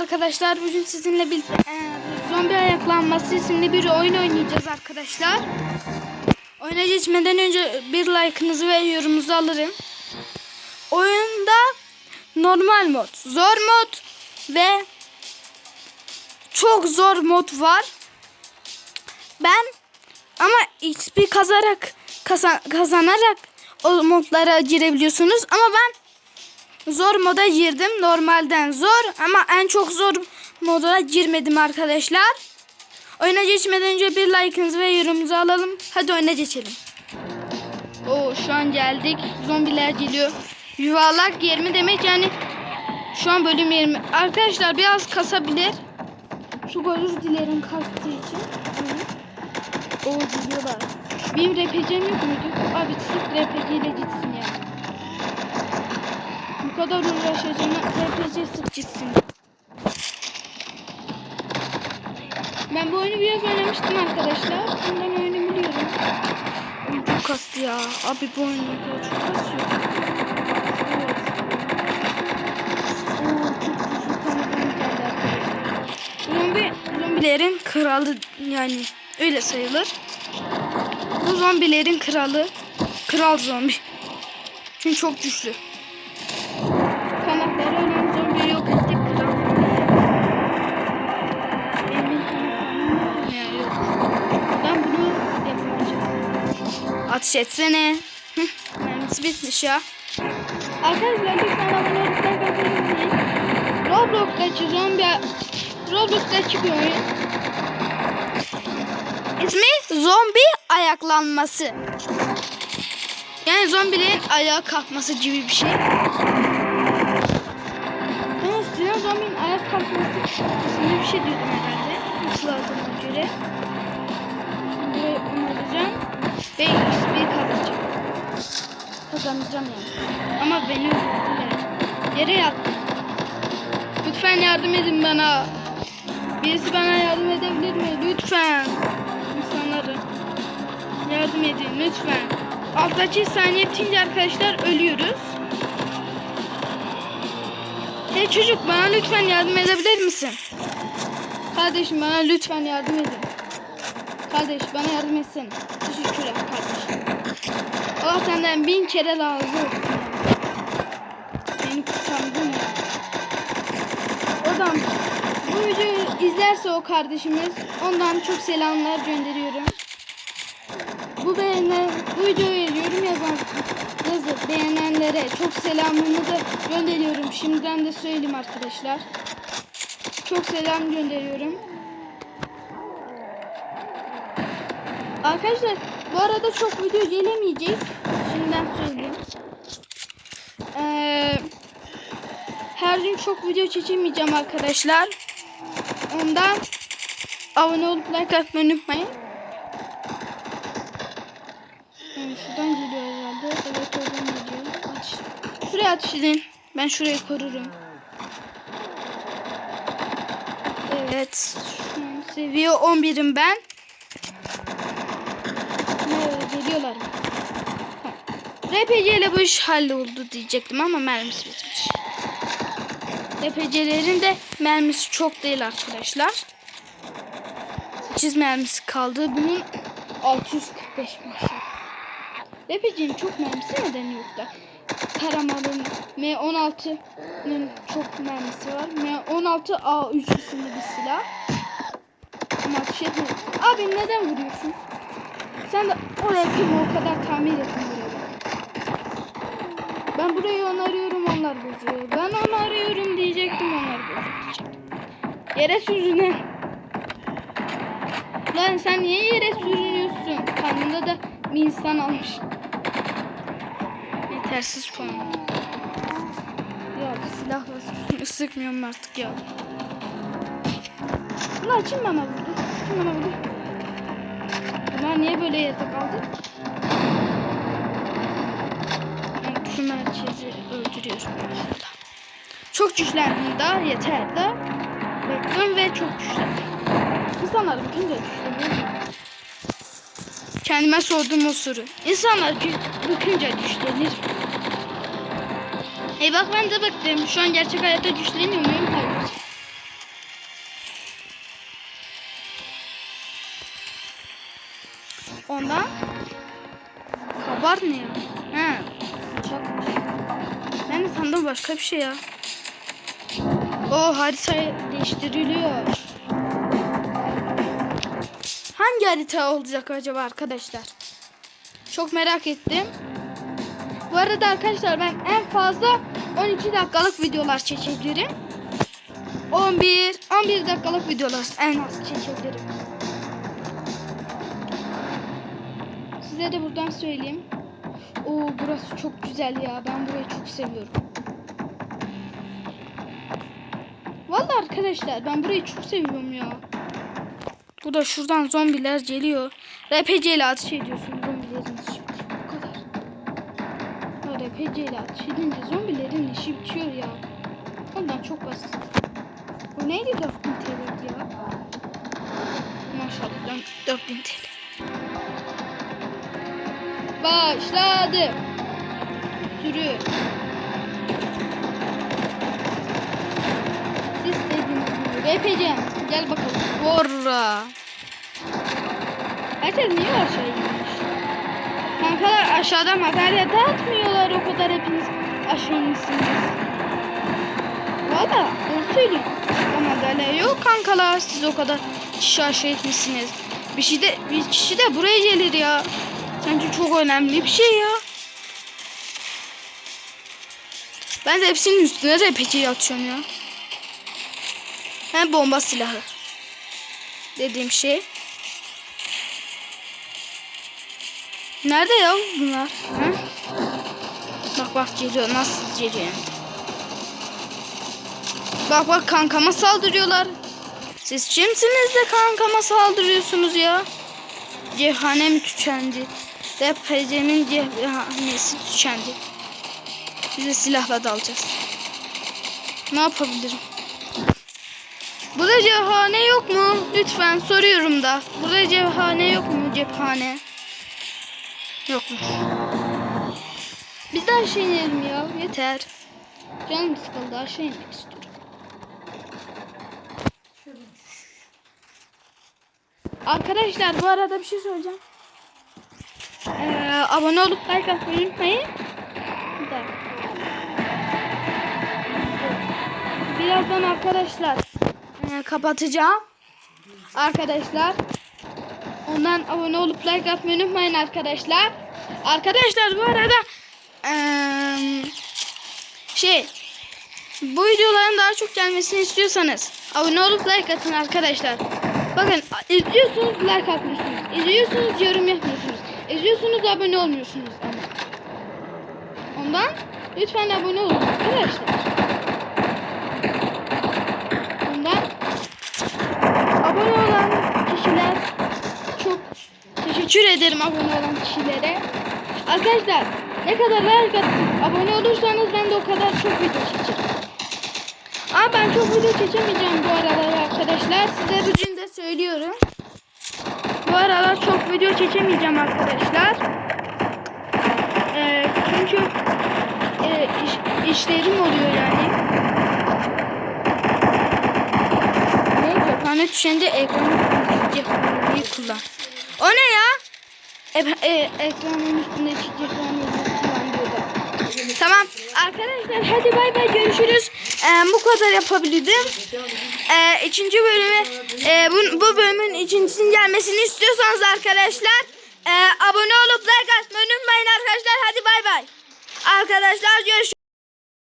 arkadaşlar. Bugün sizinle birlikte e, zombi ayaklanması isimli bir oyun oynayacağız arkadaşlar. Oyuna geçmeden önce bir like'ınızı ve yorumunuzu alırım. Oyunda normal mod, zor mod ve çok zor mod var. Ben ama XP kazarak kazan- kazanarak o modlara girebiliyorsunuz ama ben Zor moda girdim. Normalden zor ama en çok zor moda girmedim arkadaşlar. Oyuna geçmeden önce bir like'ınızı ve yorumunuzu alalım. Hadi oyuna geçelim. Oo şu an geldik. Zombiler geliyor. Yuvarlak yer mi demek yani şu an bölüm 20. Arkadaşlar biraz kasabilir. Şu özür dilerim kastığı için. Oo geliyorlar. Benim RPG'm yok muydu? Abi sırf RPG ile gitsin ya. Kadar uğraşacağına RPG sık gitsin. Ben bu oyunu biraz oynamıştım arkadaşlar. Bundan oyunu biliyorum. Oyun çok kastı ya. Abi bu oyun ne kadar çok kasıyor. Zombi, zombilerin kralı yani öyle sayılır. Bu zombilerin kralı. Kral zombi. Çünkü çok güçlü. Ateş etsene. Hı, mermisi bitmiş ya. Arkadaşlar lütfen abone olup like atmayı unutmayın. Roblox'taki zombi Roblox'taki bir oyun. İsmi zombi ayaklanması. Yani zombilerin ayağa kalkması gibi bir şey. Ben eskiden zombinin ayak kalkması isimli bir şey diyordum herhalde. Hatırladığıma göre. Burayı onaracağım. Ve XP kazacağım. Kazanacağım yani. Ama beni öldürdüler. Yere yattım. Lütfen yardım edin bana. Birisi bana yardım edebilir mi? Lütfen. İnsanları. Yardım edin lütfen. Alttaki saniye bitince arkadaşlar ölüyoruz. Hey çocuk bana lütfen yardım edebilir misin? Kardeşim bana lütfen yardım edin. Kardeş bana yardım etsene. Teşekkürler kardeşim. Allah senden bin kere razı olsun. Beni kurtardın ya. Oradan bu videoyu izlerse o kardeşimiz ondan çok selamlar gönderiyorum. Bu beğenen, bu videoya yorum yazan yazıp beğenenlere çok selamımı da gönderiyorum. Şimdiden de söyleyeyim arkadaşlar. Çok selam gönderiyorum. Arkadaşlar bu arada çok video gelemeyecek. Şimdiden söyleyeyim. Ee, her gün çok video çekemeyeceğim arkadaşlar. Ondan abone olup like atmayı unutmayın. Yani şuradan geliyor herhalde. Evet oradan geliyor. Aç. Şuraya ateş edin. Ben şurayı korurum. Evet. Seviye 11'im ben. Geliyorlar? Ha. RPG ile bu iş halloldu diyecektim ama mermisi bitmiş. RPG'lerin de mermisi çok değil arkadaşlar. 8 mermisi kaldı. Bunun 645 maşallah. RPG'nin çok mermisi neden yok da? Karamal'ın M16'nın çok mermisi var. M16A3 isimli bir silah. Ama ateş etmiyor. Abi neden vuruyorsun? Sen de oraya kim o kadar tamir burayı. Ben burayı onarıyorum onlar bozuyor. Ben onu arıyorum diyecektim onlar bozuyor. Yere sürüne. Lan sen niye yere sürünüyorsun? Karnında da bir insan almış. Yetersiz puan. Ya silahla sık- sıkmıyorum artık ya. Ulan kim bana vurdu? Kim bana vurdu? Bunlar niye böyle yatak aldı? Ben şu merkezi öldürüyorum. Çok güçlendim daha yeter da. Bekliyorum ve çok güçlendim. İnsanlar bütün de güçleniyor. Kendime sordum o soru. İnsanlar bıkınca güçlenir. Hey bak ben de bıktım. Şu an gerçek hayatta güçleniyor muyum? Ondan? Kabar ne ya? He. Uçakmış. Ben de sandım başka bir şey ya. O harita değiştiriliyor. Hangi harita olacak acaba arkadaşlar? Çok merak ettim. Bu arada arkadaşlar ben en fazla 12 dakikalık videolar çekebilirim. 11 11 dakikalık videolar en az çekebilirim. Size de buradan söyleyeyim. Oo burası çok güzel ya. Ben burayı çok seviyorum. Vallahi arkadaşlar ben burayı çok seviyorum ya. Bu da şuradan zombiler geliyor. RPG ile ateş ediyorsun zombilerin işi bitiyor. Bu kadar. RPG ile ateş edince zombilerin işi bitiyor ya. Ondan çok basit. Bu neydi 4000 TL ya? Maşallah 4000 TL. Başladı. Sürü. Siz dediniz mi? RPG. Gel bakalım. Horra. Herkes niye aşağı inmiş? Kankalar aşağıda madalya dağıtmıyorlar o kadar hepiniz aşağı inmişsiniz. Valla doğru söylüyorum. O madalya yok kankalar siz o kadar kişi aşağı etmişsiniz. Bir şey de bir kişi de buraya gelir ya. Sence çok önemli bir şey ya. Ben de hepsinin üstüne RPG'yi atıyorum ya. Hem bomba silahı. Dediğim şey. Nerede ya bunlar? Ha? Bak bak geliyor nasıl geliyor. Bak bak kankama saldırıyorlar. Siz kimsiniz de kankama saldırıyorsunuz ya? Cehane mi tükendi? DPC'min cehanesi tükendi. Bize silahla dalacağız. Ne yapabilirim? Burada cephane yok mu? Lütfen soruyorum da. Burada cephane yok mu? Cephane. Yokmuş. Biz de aşağı inelim ya. Yeter. Canım sıkıldı. Aşağı inmek istiyorum. Arkadaşlar bu arada bir şey söyleyeceğim. Ee, abone olup like atmayı unutmayın. Birazdan arkadaşlar e, kapatacağım. Arkadaşlar ondan abone olup like atmayı unutmayın arkadaşlar. Arkadaşlar bu arada eee, şey bu videoların daha çok gelmesini istiyorsanız abone olup like atın arkadaşlar. Bakın izliyorsunuz like atmıyorsunuz. İzliyorsunuz yorum yapmıyorsunuz. İzliyorsunuz abone olmuyorsunuz ama. Ondan lütfen abone olun arkadaşlar. Ondan abone olan kişiler çok teşekkür ederim abone olan kişilere. Arkadaşlar ne kadar like atıp abone olursanız ben de o kadar çok video çekeceğim. Ama ben çok video çekemeyeceğim bu aralar arkadaşlar. Size bugün de söylüyorum. Bu aralar çok video çekemeyeceğim arkadaşlar. Ee, çünkü e, iş- işlerim oluyor yani. Ne cephane düşende ekranın üstündeki cephaneyi kullan. O ne ya? E, e, ekranın üstündeki diyordu. Tamam arkadaşlar hadi bay bay görüşürüz. Ee, bu kadar yapabildim. Ee, ikinci bölümü e, bu, bu bölümün ikincisinin gelmesini istiyorsanız arkadaşlar e, abone olup like atmayı unutmayın arkadaşlar. Hadi bay bay. Arkadaşlar görüşürüz.